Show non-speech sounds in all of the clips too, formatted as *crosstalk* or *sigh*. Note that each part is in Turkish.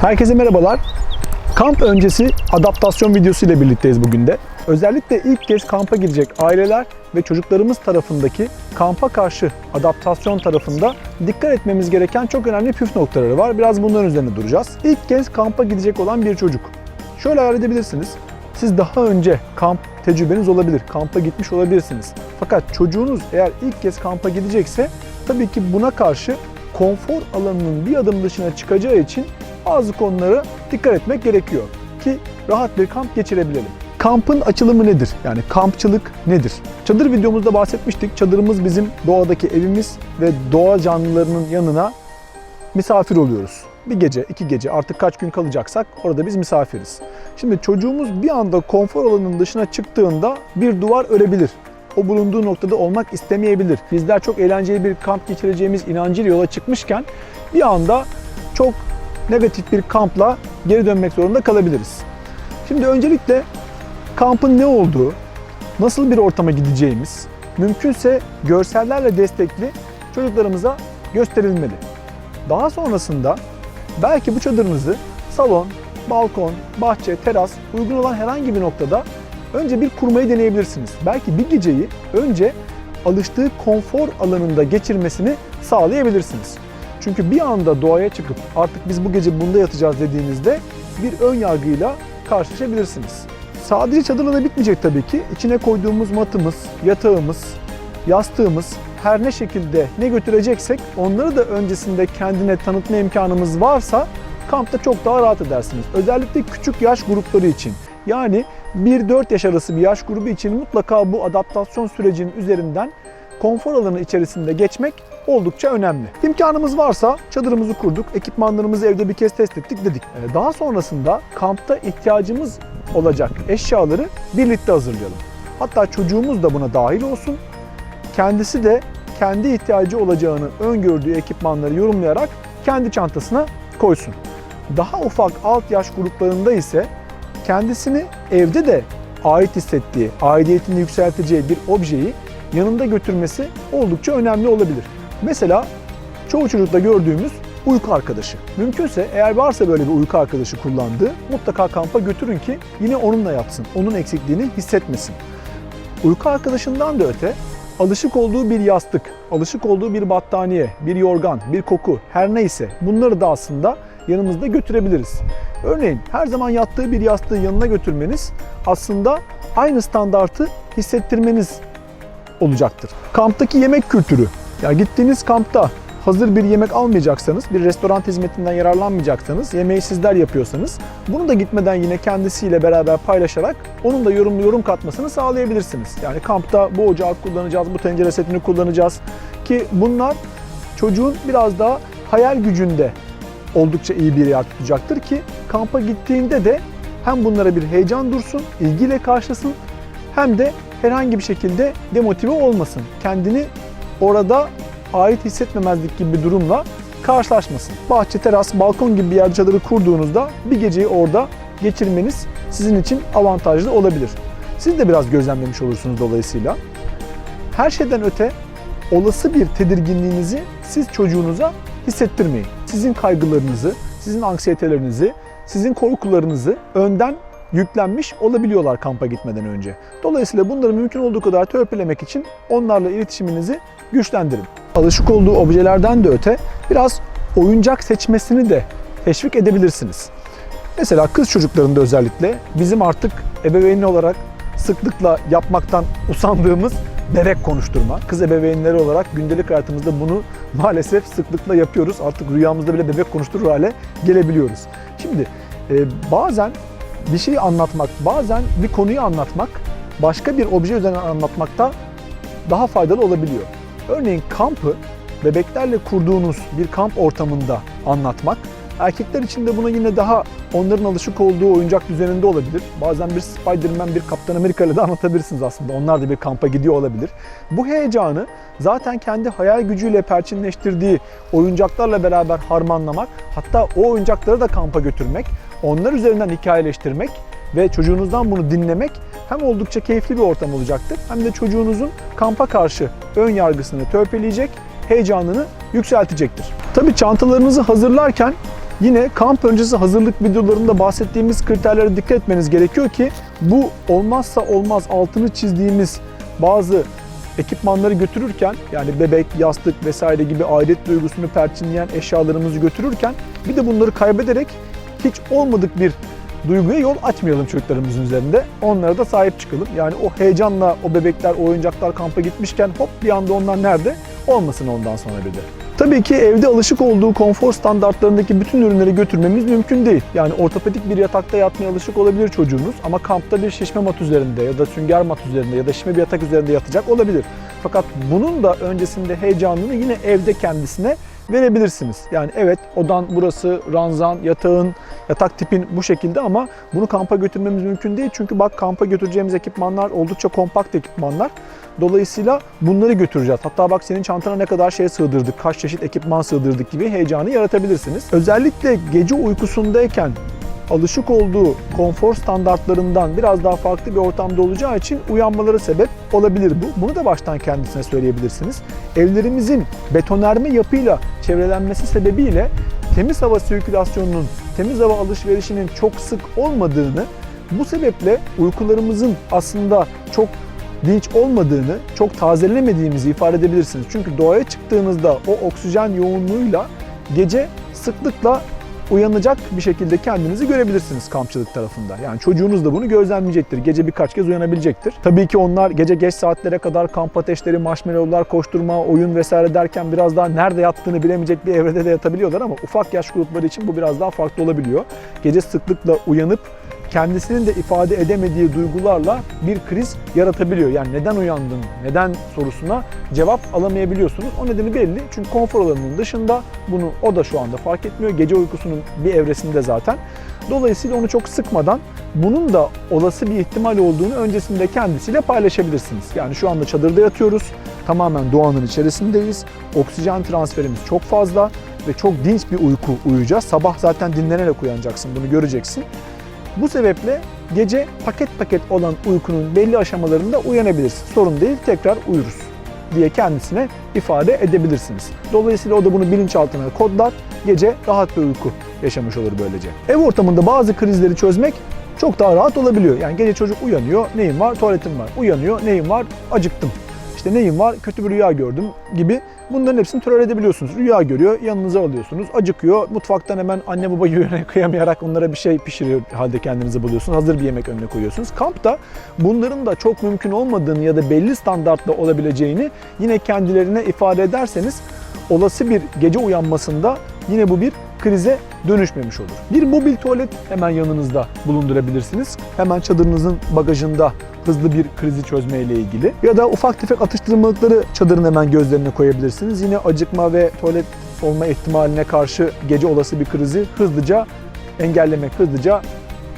Herkese merhabalar. Kamp öncesi adaptasyon videosu ile birlikteyiz bugün de. Özellikle ilk kez kampa gidecek aileler ve çocuklarımız tarafındaki kampa karşı adaptasyon tarafında dikkat etmemiz gereken çok önemli püf noktaları var. Biraz bunların üzerine duracağız. İlk kez kampa gidecek olan bir çocuk. Şöyle hayal edebilirsiniz. Siz daha önce kamp tecrübeniz olabilir, kampa gitmiş olabilirsiniz. Fakat çocuğunuz eğer ilk kez kampa gidecekse tabii ki buna karşı konfor alanının bir adım dışına çıkacağı için bazı konulara dikkat etmek gerekiyor ki rahat bir kamp geçirebilelim. Kampın açılımı nedir? Yani kampçılık nedir? Çadır videomuzda bahsetmiştik. Çadırımız bizim doğadaki evimiz ve doğa canlılarının yanına misafir oluyoruz. Bir gece, iki gece artık kaç gün kalacaksak orada biz misafiriz. Şimdi çocuğumuz bir anda konfor alanının dışına çıktığında bir duvar örebilir. O bulunduğu noktada olmak istemeyebilir. Bizler çok eğlenceli bir kamp geçireceğimiz inancıyla yola çıkmışken bir anda çok negatif bir kampla geri dönmek zorunda kalabiliriz. Şimdi öncelikle kampın ne olduğu, nasıl bir ortama gideceğimiz, mümkünse görsellerle destekli çocuklarımıza gösterilmeli. Daha sonrasında belki bu çadırınızı salon, balkon, bahçe, teras uygun olan herhangi bir noktada önce bir kurmayı deneyebilirsiniz. Belki bir geceyi önce alıştığı konfor alanında geçirmesini sağlayabilirsiniz. Çünkü bir anda doğaya çıkıp artık biz bu gece bunda yatacağız dediğinizde bir ön yargıyla karşılaşabilirsiniz. Sadece çadırla da bitmeyecek tabii ki. İçine koyduğumuz matımız, yatağımız, yastığımız her ne şekilde ne götüreceksek onları da öncesinde kendine tanıtma imkanımız varsa kampta çok daha rahat edersiniz. Özellikle küçük yaş grupları için. Yani 1-4 yaş arası bir yaş grubu için mutlaka bu adaptasyon sürecinin üzerinden konfor alanı içerisinde geçmek oldukça önemli. İmkanımız varsa çadırımızı kurduk, ekipmanlarımızı evde bir kez test ettik dedik. Ee, Daha sonrasında kampta ihtiyacımız olacak eşyaları birlikte hazırlayalım. Hatta çocuğumuz da buna dahil olsun. Kendisi de kendi ihtiyacı olacağını öngördüğü ekipmanları yorumlayarak kendi çantasına koysun. Daha ufak alt yaş gruplarında ise kendisini evde de ait hissettiği, aidiyetini yükselteceği bir objeyi yanında götürmesi oldukça önemli olabilir. Mesela çoğu çocukta gördüğümüz uyku arkadaşı. Mümkünse eğer varsa böyle bir uyku arkadaşı kullandığı mutlaka kampa götürün ki yine onunla yatsın. Onun eksikliğini hissetmesin. Uyku arkadaşından da öte alışık olduğu bir yastık, alışık olduğu bir battaniye, bir yorgan, bir koku her neyse bunları da aslında yanımızda götürebiliriz. Örneğin her zaman yattığı bir yastığı yanına götürmeniz aslında aynı standartı hissettirmeniz olacaktır. Kamptaki yemek kültürü. Ya gittiğiniz kampta hazır bir yemek almayacaksanız, bir restoran hizmetinden yararlanmayacaksanız, yemeği sizler yapıyorsanız bunu da gitmeden yine kendisiyle beraber paylaşarak onun da yorum yorum katmasını sağlayabilirsiniz. Yani kampta bu ocağı kullanacağız, bu tencere setini kullanacağız ki bunlar çocuğun biraz daha hayal gücünde oldukça iyi bir yer tutacaktır ki kampa gittiğinde de hem bunlara bir heyecan dursun, ilgiyle karşılasın hem de herhangi bir şekilde demotive olmasın. Kendini orada ait hissetmemezlik gibi bir durumla karşılaşmasın. Bahçe, teras, balkon gibi bir yerde çadırı kurduğunuzda bir geceyi orada geçirmeniz sizin için avantajlı olabilir. Siz de biraz gözlemlemiş olursunuz dolayısıyla. Her şeyden öte olası bir tedirginliğinizi siz çocuğunuza hissettirmeyin. Sizin kaygılarınızı, sizin anksiyetelerinizi, sizin korkularınızı önden yüklenmiş olabiliyorlar kampa gitmeden önce. Dolayısıyla bunları mümkün olduğu kadar törpülemek için onlarla iletişiminizi güçlendirin. Alışık olduğu objelerden de öte biraz oyuncak seçmesini de teşvik edebilirsiniz. Mesela kız çocuklarında özellikle bizim artık ebeveyn olarak sıklıkla yapmaktan usandığımız bebek konuşturma. Kız ebeveynleri olarak gündelik hayatımızda bunu maalesef sıklıkla yapıyoruz. Artık rüyamızda bile bebek konuşturur hale gelebiliyoruz. Şimdi e, bazen bir şeyi anlatmak, bazen bir konuyu anlatmak başka bir obje üzerinden anlatmakta daha faydalı olabiliyor. Örneğin kampı bebeklerle kurduğunuz bir kamp ortamında anlatmak Erkekler için de buna yine daha onların alışık olduğu oyuncak düzeninde olabilir. Bazen bir Spider-Man, bir Kaptan Amerika ile de anlatabilirsiniz aslında. Onlar da bir kampa gidiyor olabilir. Bu heyecanı zaten kendi hayal gücüyle perçinleştirdiği oyuncaklarla beraber harmanlamak, hatta o oyuncakları da kampa götürmek, onlar üzerinden hikayeleştirmek ve çocuğunuzdan bunu dinlemek hem oldukça keyifli bir ortam olacaktır hem de çocuğunuzun kampa karşı ön yargısını törpüleyecek, heyecanını yükseltecektir. Tabii çantalarınızı hazırlarken Yine kamp öncesi hazırlık videolarında bahsettiğimiz kriterlere dikkat etmeniz gerekiyor ki bu olmazsa olmaz altını çizdiğimiz bazı ekipmanları götürürken yani bebek, yastık vesaire gibi aidiyet duygusunu perçinleyen eşyalarımızı götürürken bir de bunları kaybederek hiç olmadık bir duyguya yol açmayalım çocuklarımızın üzerinde. Onlara da sahip çıkalım. Yani o heyecanla o bebekler, o oyuncaklar kampa gitmişken hop bir anda onlar nerede? Olmasın ondan sonra bir de. Tabii ki evde alışık olduğu konfor standartlarındaki bütün ürünleri götürmemiz mümkün değil. Yani ortopedik bir yatakta yatmaya alışık olabilir çocuğunuz ama kampta bir şişme mat üzerinde ya da sünger mat üzerinde ya da şişme bir yatak üzerinde yatacak olabilir. Fakat bunun da öncesinde heyecanını yine evde kendisine verebilirsiniz. Yani evet odan burası, ranzan, yatağın, yatak tipin bu şekilde ama bunu kampa götürmemiz mümkün değil. Çünkü bak kampa götüreceğimiz ekipmanlar oldukça kompakt ekipmanlar. Dolayısıyla bunları götüreceğiz. Hatta bak senin çantana ne kadar şey sığdırdık, kaç çeşit ekipman sığdırdık gibi heyecanı yaratabilirsiniz. Özellikle gece uykusundayken alışık olduğu konfor standartlarından biraz daha farklı bir ortamda olacağı için uyanmaları sebep olabilir bu. Bunu da baştan kendisine söyleyebilirsiniz. Evlerimizin betonerme yapıyla çevrelenmesi sebebiyle temiz hava sirkülasyonunun, temiz hava alışverişinin çok sık olmadığını, bu sebeple uykularımızın aslında çok dinç olmadığını, çok tazelenemediğimizi ifade edebilirsiniz. Çünkü doğaya çıktığınızda o oksijen yoğunluğuyla gece sıklıkla uyanacak bir şekilde kendinizi görebilirsiniz kampçılık tarafında. Yani çocuğunuz da bunu gözlemleyecektir. Gece birkaç kez uyanabilecektir. Tabii ki onlar gece geç saatlere kadar kamp ateşleri, marshmallowlar, koşturma, oyun vesaire derken biraz daha nerede yattığını bilemeyecek bir evrede de yatabiliyorlar ama ufak yaş grupları için bu biraz daha farklı olabiliyor. Gece sıklıkla uyanıp kendisinin de ifade edemediği duygularla bir kriz yaratabiliyor. Yani neden uyandın, neden sorusuna cevap alamayabiliyorsunuz. O nedeni belli. Çünkü konfor alanının dışında bunu o da şu anda fark etmiyor. Gece uykusunun bir evresinde zaten. Dolayısıyla onu çok sıkmadan bunun da olası bir ihtimal olduğunu öncesinde kendisiyle paylaşabilirsiniz. Yani şu anda çadırda yatıyoruz. Tamamen doğanın içerisindeyiz. Oksijen transferimiz çok fazla ve çok dinç bir uyku uyuyacağız. Sabah zaten dinlenerek uyanacaksın. Bunu göreceksin. Bu sebeple gece paket paket olan uykunun belli aşamalarında uyanabilirsin. Sorun değil, tekrar uyuruz diye kendisine ifade edebilirsiniz. Dolayısıyla o da bunu bilinçaltına kodlar, gece rahat bir uyku yaşamış olur böylece. Ev ortamında bazı krizleri çözmek çok daha rahat olabiliyor. Yani gece çocuk uyanıyor, neyim var? Tuvaletim var. Uyanıyor, neyim var? Acıktım. İşte neyim var? Kötü bir rüya gördüm gibi bunların hepsini tolere edebiliyorsunuz. Rüya görüyor, yanınıza alıyorsunuz. Acıkıyor, mutfaktan hemen anne baba *laughs* yüreğine kıyamayarak onlara bir şey pişiriyor halde kendinizi buluyorsunuz. Hazır bir yemek önüne koyuyorsunuz. Kampta bunların da çok mümkün olmadığını ya da belli standartla olabileceğini yine kendilerine ifade ederseniz olası bir gece uyanmasında yine bu bir krize dönüşmemiş olur. Bir mobil tuvalet hemen yanınızda bulundurabilirsiniz. Hemen çadırınızın bagajında hızlı bir krizi çözme ile ilgili. Ya da ufak tefek atıştırmalıkları çadırın hemen gözlerine koyabilirsiniz. Yine acıkma ve tuvalet olma ihtimaline karşı gece olası bir krizi hızlıca engellemek, hızlıca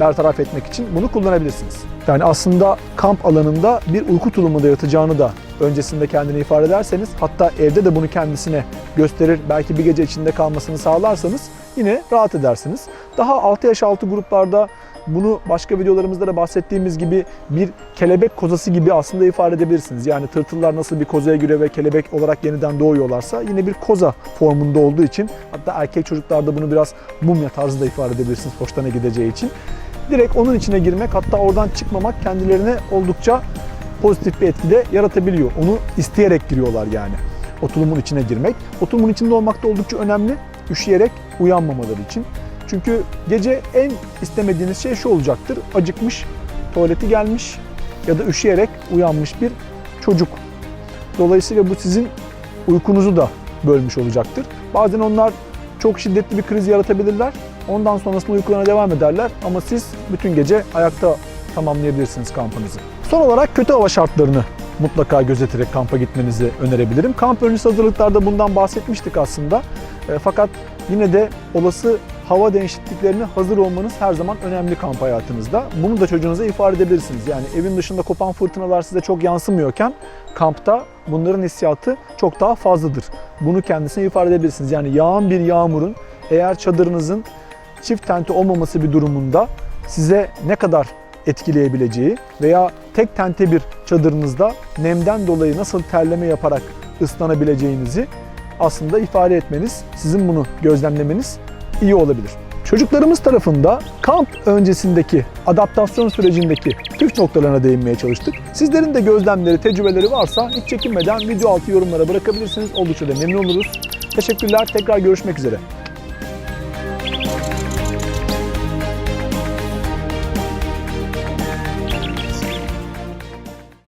bertaraf etmek için bunu kullanabilirsiniz. Yani aslında kamp alanında bir uyku tulumunda yatacağını da öncesinde kendine ifade ederseniz hatta evde de bunu kendisine gösterir belki bir gece içinde kalmasını sağlarsanız yine rahat edersiniz. Daha 6 yaş altı gruplarda bunu başka videolarımızda da bahsettiğimiz gibi bir kelebek kozası gibi aslında ifade edebilirsiniz. Yani tırtıllar nasıl bir kozaya giriyor ve kelebek olarak yeniden doğuyorlarsa yine bir koza formunda olduğu için hatta erkek çocuklarda bunu biraz mumya tarzı da ifade edebilirsiniz hoşlarına gideceği için. Direkt onun içine girmek hatta oradan çıkmamak kendilerine oldukça pozitif bir etki de yaratabiliyor. Onu isteyerek giriyorlar yani. O tulumun içine girmek. O tulumun içinde olmak da oldukça önemli. Üşüyerek uyanmamaları için. Çünkü gece en istemediğiniz şey şu olacaktır. Acıkmış, tuvaleti gelmiş ya da üşüyerek uyanmış bir çocuk. Dolayısıyla bu sizin uykunuzu da bölmüş olacaktır. Bazen onlar çok şiddetli bir kriz yaratabilirler. Ondan sonrasında uykularına devam ederler ama siz bütün gece ayakta tamamlayabilirsiniz kampınızı. Son olarak kötü hava şartlarını mutlaka gözeterek kampa gitmenizi önerebilirim. Kamp öncesi hazırlıklarda bundan bahsetmiştik aslında. E, fakat yine de olası hava değişikliklerine hazır olmanız her zaman önemli kamp hayatınızda. Bunu da çocuğunuza ifade edebilirsiniz. Yani evin dışında kopan fırtınalar size çok yansımıyorken kampta bunların hissiyatı çok daha fazladır. Bunu kendisine ifade edebilirsiniz. Yani yağan bir yağmurun eğer çadırınızın çift tente olmaması bir durumunda size ne kadar etkileyebileceği veya tek tente bir çadırınızda nemden dolayı nasıl terleme yaparak ıslanabileceğinizi aslında ifade etmeniz, sizin bunu gözlemlemeniz iyi olabilir. Çocuklarımız tarafında kamp öncesindeki adaptasyon sürecindeki püf noktalarına değinmeye çalıştık. Sizlerin de gözlemleri, tecrübeleri varsa hiç çekinmeden video altı yorumlara bırakabilirsiniz. Oldukça da memnun oluruz. Teşekkürler. Tekrar görüşmek üzere.